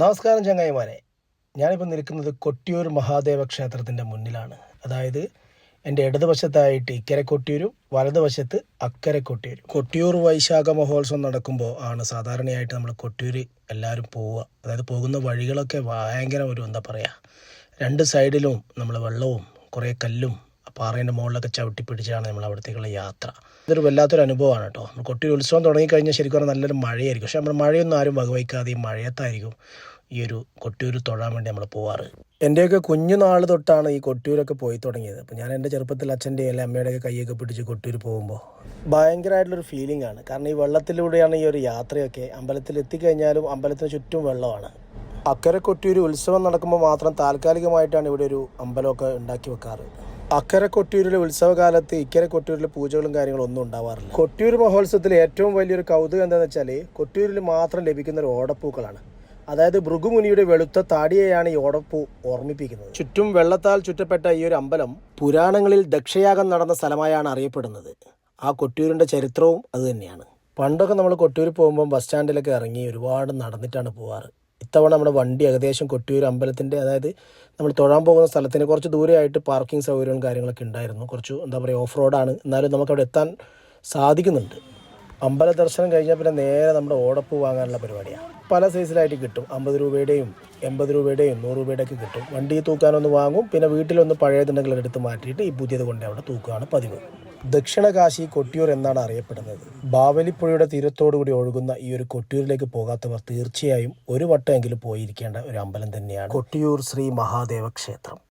നമസ്കാരം ചങ്ങായിമാരെ. ഞാനിപ്പോൾ നിൽക്കുന്നത് കൊട്ടിയൂർ മഹാദേവ ക്ഷേത്രത്തിന്റെ മുന്നിലാണ്. അതായത് എന്റെ ഇടതുവശത്തായിട്ട് ഇക്കരെ കൊട്ടിയൂരും വലതുവശത്ത് അക്കരെ കൊട്ടിയൂരും കൊട്ടിയൂർ വൈശാഖ മഹോത്സവം നടക്കുമ്പോൾ ആണ് സാധാരണയായിട്ട് നമ്മൾ കൊട്ടിയൂർ എല്ലാവരും പോവുക. അതായത് പോകുന്ന വഴികളൊക്കെ ഭയങ്കര ഒരു എന്താ പറയുക രണ്ട് സൈഡിലും നമ്മൾ വെള്ളവും കുറേ കല്ലും പാറേന്റെ മുകളിലൊക്കെ ചവിട്ടി പിടിച്ചാണ് നമ്മൾ അവിടത്തേക്കുള്ള യാത്ര. ഇതൊരു വല്ലാത്തൊരു അനുഭവമാണ് കേട്ടോ. നമ്മൾ കൊട്ടിയൂർ ഉത്സവം തുടങ്ങിക്കഴിഞ്ഞാൽ ശരിക്കും പറഞ്ഞാൽ നല്ലൊരു മഴയായിരിക്കും. പക്ഷേ നമ്മൾ മഴയൊന്നും ആരും വകവയ്ക്കാതെ ഈ മഴയത്തായിരിക്കും ഈ ഒരു കൊട്ടിയൂർ തൊഴാൻ വേണ്ടി നമ്മൾ പോവാറ്. എന്റെയൊക്കെ കുഞ്ഞുനാൾ തൊട്ടാണ് ഈ കൊട്ടിയൂരൊക്കെ പോയി തുടങ്ങിയത്. അപ്പോൾ ഞാൻ എന്റെ ചെറുപ്പത്തിൽ അച്ഛന്റെ അല്ലെങ്കിൽ അമ്മയുടെയൊക്കെ കൈയൊക്കെ പിടിച്ച് കൊട്ടിയൂർ പോകുമ്പോൾ ഭയങ്കരമായിട്ടുള്ളൊരു ഫീലിംഗ് ആണ്. കാരണം ഈ വെള്ളത്തിലൂടെയാണ് ഈ ഒരു യാത്രയൊക്കെ അമ്പലത്തിൽ എത്തിക്കഴിഞ്ഞാലും അമ്പലത്തിന് ചുറ്റും വെള്ളമാണ്. അക്കരെ കൊട്ടിയൂർ ഉത്സവം നടക്കുമ്പോൾ മാത്രം താൽക്കാലികമായിട്ടാണ് ഇവിടെ ഒരു അമ്പലമൊക്കെ ഉണ്ടാക്കി വെക്കാറ്. അക്കരെ കൊട്ടിയൂരിലെ ഉത്സവകാലത്ത് ഇക്കരെ കൊട്ടിയൂരിലെ പൂജകളും കാര്യങ്ങളും ഒന്നും ഉണ്ടാവാറില്ല. കൊട്ടിയൂർ മഹോത്സവത്തിൽ ഏറ്റവും വലിയൊരു കൗതുകം എന്താണെന്ന് വെച്ചാൽ കൊട്ടിയൂരിൽ മാത്രം ലഭിക്കുന്ന ഒരു ഓടപ്പൂക്കളാണ്. അതായത് ഭൃഗുമുനിയുടെ വെളുത്ത താടിയെയാണ് ഈ ഓടപ്പൂ ഓർമ്മിപ്പിക്കുന്നത്. ചുറ്റും വെള്ളത്താൽ ചുറ്റപ്പെട്ട ഈ ഒരു അമ്പലം പുരാണങ്ങളിൽ ദക്ഷയാഗം നടന്ന സ്ഥലമായാണ് അറിയപ്പെടുന്നത്. ആ കൊട്ടിയൂരിന്റെ ചരിത്രവും അതുതന്നെയാണ് പണ്ടൊക്കെ നമ്മൾ കൊട്ടിയൂർ പോകുമ്പോൾ ബസ് സ്റ്റാൻഡിലൊക്കെ ഇറങ്ങി ഒരുപാട് നടന്നിട്ടാണ് പോവാറ്. ഇത്തവണ നമ്മുടെ വണ്ടി ഏകദേശം കൊട്ടിയൂർ അമ്പലത്തിന്റെ അതായത് നമ്മൾ തൊഴാൻ പോകുന്ന സ്ഥലത്തിന് കുറച്ച് ദൂരെയായിട്ട് പാർക്കിംഗ് സൗകര്യവും കാര്യങ്ങളൊക്കെ ഉണ്ടായിരുന്നു. കുറച്ച് എന്താ പറയുക ഓഫ് റോഡാണ്. എന്നാലും നമുക്കവിടെ എത്താൻ സാധിക്കുന്നുണ്ട്. അമ്പല ദർശനം കഴിഞ്ഞാൽ പിന്നെ നേരെ നമ്മുടെ ഓടപ്പ് വാങ്ങാനുള്ള പരിപാടിയാണ് പല സൈസിലായിട്ട് കിട്ടും. അമ്പത് രൂപയുടെയും എൺപത് രൂപയുടെയും നൂറ് രൂപയുടെ ഒക്കെ കിട്ടും. വണ്ടി തൂക്കാനൊന്ന് വാങ്ങും പിന്നെ വീട്ടിലൊന്ന് പഴയതുണ്ടെങ്കിൽ എടുത്ത് മാറ്റിയിട്ട് ഈ പുതിയത് കൊണ്ട് അവിടെ തൂക്കുകയാണ് പതിവ്. ദക്ഷിണകാശി കൊട്ടിയൂർ എന്നാണ് അറിയപ്പെടുന്നത്. ബാവലിപ്പുഴയുടെ തീരത്തോടുകൂടി ഒഴുകുന്ന ഈ ഒരു കൊട്ടിയൂരിലേക്ക് പോകാത്തവർ തീർച്ചയായും ഒരു വട്ടമെങ്കിലും പോയിരിക്കേണ്ട ഒരു അമ്പലം തന്നെയാണ്. കൊട്ടിയൂർ ശ്രീ മഹാദേവ ക്ഷേത്രം.